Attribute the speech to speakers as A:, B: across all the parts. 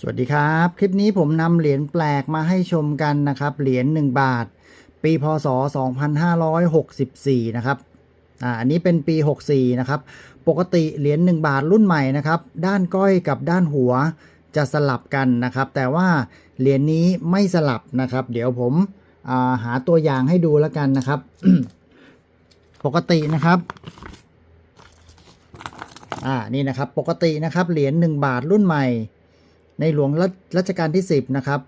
A: สวัสดีครับ คลิปนี้ผมนำเหรียญแปลกมาให้ชมกันนะครับ เหรียญ1บาท ปีพศ 2564 นะครับอ่าอันนี้เป็นปี 64 นะครับ ปกติเหรียญ1บาทรุ่นใหม่นะครับ ด้านก้อยกับด้านหัวจะสลับกันนะครับ แต่ว่าเหรียญนี้ไม่สลับนะครับ เดี๋ยวผมาหาตัวอย่างให้ดูแล้วกันนะครับ ปกตินะครับอ่านี่นะครับปกตินะครับเหรียญ1บาทรุ่นใหม่ ในหลวงรัชรัชกาลที่ 10 นะครับ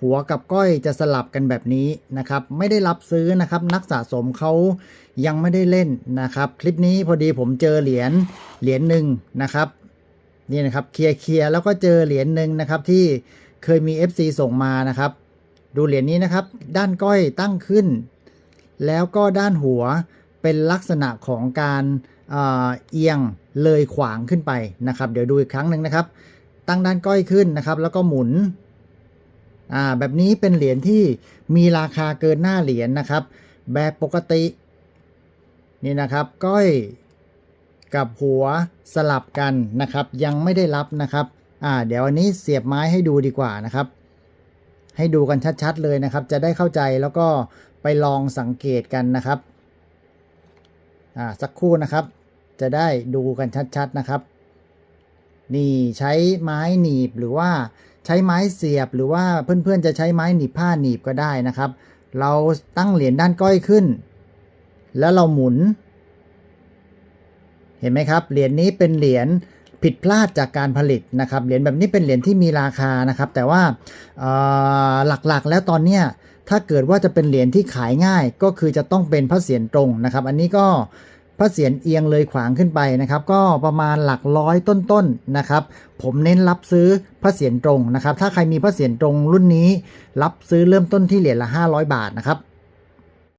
A: หัวกับก้อยจะสลับกันแบบนี้นะครับ ไม่ได้รับซื้อนะครับ นักสะสมเขายังไม่ได้เล่นนะครับ คลิปนี้พอดีผมเจอเหรียญเหรียญหนึ่งนะครับนี่นะครับเคลียร์เคลียร์แล้วก็เจอเหรียญหนึ่งนะครับที่เคยมี FC ส่งมานะครับ ดูเหรียญนี้นะครับ ด้านก้อยตั้งขึ้น แล้วก็ด้านหัวเป็นลักษณะของการเอียงเลยขวางขึ้นไปนะครับ เดี๋ยวดูอีกครั้งหนึ่งนะครับ ตั้งด้านก้อยขึ้นนะครับ แล้วก็หมุนอ่าแบบนี้เป็นเหรียญที่มีราคาเกินหน้าเหรียญนะครับ แบบปกตินี่นะครับก้อยกับหัวสลับกันนะครับ ยังไม่ได้รับนะครับอ่าเดี๋ยวอันนี้เสียบไม้ให้ดูดีกว่านะครับ ให้ดูกันชัดๆเลยนะครับ จะได้เข้าใจแล้วก็ไปลองสังเกตกันนะครับอ่าสักครู่นะครับ จะได้ดูกันชัดๆนะครับ นี่ใช้ไม้หนีบหรือว่าใช้ไม้เสียบหรือว่าเพื่อนๆจะใช้ไม้หนีบผ้าหนีบก็ได้นะครับ เราตั้งเหรียญด้านก้อยขึ้น แล้วเราหมุน เห็นไหมครับเหรียญนี้เป็นเหรียญผิดพลาดจากการผลิตนะครับเหรียญแบบนี้เป็นเหรียญที่มีราคานะครับ แต่ว่าหลักๆแล้วตอนเนี้ยถ้าเกิดว่าจะเป็นเหรียญที่ขายง่ายก็คือจะต้องเป็นพระเศียรตรงนะครับ อันนี้ก็ พระเศียรเอียงเลยขวางขึ้นไปนะครับ ก็ประมาณหลักร้อยต้นๆนะครับ ผมเน้นรับซื้อพระเศียรตรงนะครับ ถ้าใครมีพระเศียรตรงรุ่นนี้ รับซื้อเริ่มต้นที่เหรียญละ 500 บาทนะครับ